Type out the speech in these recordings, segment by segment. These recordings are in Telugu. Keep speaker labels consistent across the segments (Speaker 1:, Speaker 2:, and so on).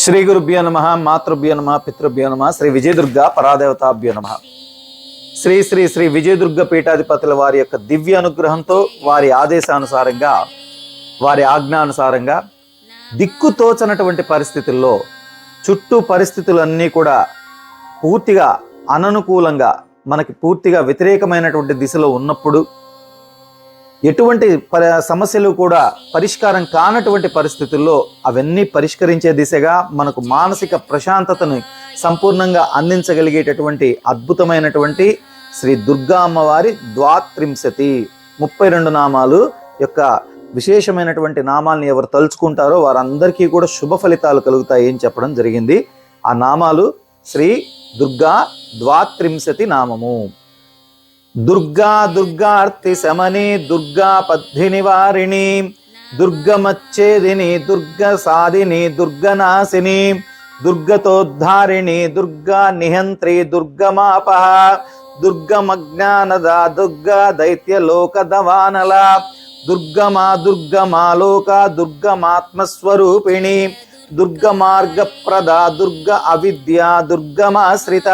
Speaker 1: శ్రీ గురుభ్యో నమ మాతృభ్యో నమ పితృభ్యో నమ శ్రీ విజయదుర్గ పరాదేవతాభ్యో నమ. శ్రీ శ్రీ శ్రీ విజయదుర్గ పీఠాధిపతుల వారి యొక్క దివ్య అనుగ్రహంతో వారి ఆదేశానుసారంగా వారి ఆజ్ఞానుసారంగా దిక్కు తోచనటువంటి పరిస్థితుల్లో చుట్టూ పరిస్థితులన్నీ కూడా పూర్తిగా అననుకూలంగా మనకి పూర్తిగా వ్యతిరేకమైనటువంటి దిశలో ఉన్నప్పుడు ఎటువంటి ప- సమస్యలు కూడా పరిష్కారం కానటువంటి పరిస్థితుల్లో అవన్నీ పరిష్కరించే దిశగా మనకు మానసిక ప్రశాంతతను సంపూర్ణంగా అందించగలిగేటటువంటి అద్భుతమైనటువంటి శ్రీ దుర్గా అమ్మవారి ద్వాత్రింశతి. ముప్పై రెండు నామాలు యొక్క విశేషమైనటువంటి నామాల్ని ఎవరు తలుచుకుంటారో వారందరికీ కూడా శుభ ఫలితాలు కలుగుతాయి అని చెప్పడం జరిగింది. ఆ నామాలు శ్రీ దుర్గా ద్వాత్రింశతి నామము. దుర్గా దుర్గార్తి శమని దుర్గా పద్ధి నివారిణి దుర్గమచ్చేదిని దుర్గ సాధిని దుర్గనాశిని దుర్గతోద్ధారిణి దుర్గా నిహంత్రి దుర్గమాపహ దుర్గమజ్ఞానద దుర్గా దైత్యలోకదవానల దుర్గమా దుర్గమాలోక దుర్గమాత్మస్వరూపిణి దుర్గమార్గప్రద దుర్గ అవిద్య దుర్గమాశ్రిత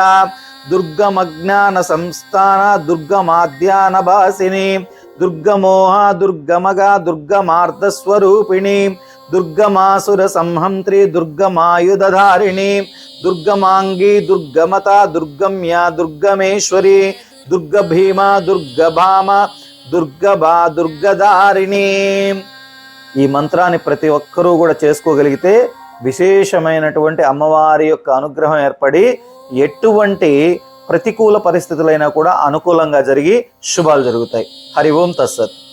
Speaker 1: దుర్గమజ్ఞాన సంస్థాన దుర్గమాధ్యాన భాసిని దుర్గమోహ దుర్గమగ దుర్గమార్ధస్వరూపిణి దుర్గమాసుర సంహంత్రి దుర్గమాయుధారిణి దుర్గమాంగి దుర్గమత దుర్గమ్య దుర్గమేశ్వరి దుర్గభీమ దుర్గభామ దుర్గభా దుర్గధారిణి. ఈ మంత్రాన్ని ప్రతి ఒక్కరూ కూడా చేసుకోగలిగితే విశేషమైనటువంటి అమ్మవారి యొక్క అనుగ్రహం ఏర్పడి ఎటువంటి ప్రతికూల పరిస్థితులైనా కూడా అనుకూలంగా జరిగి శుభాలు జరుగుతాయి. హరి ఓం తస్సత్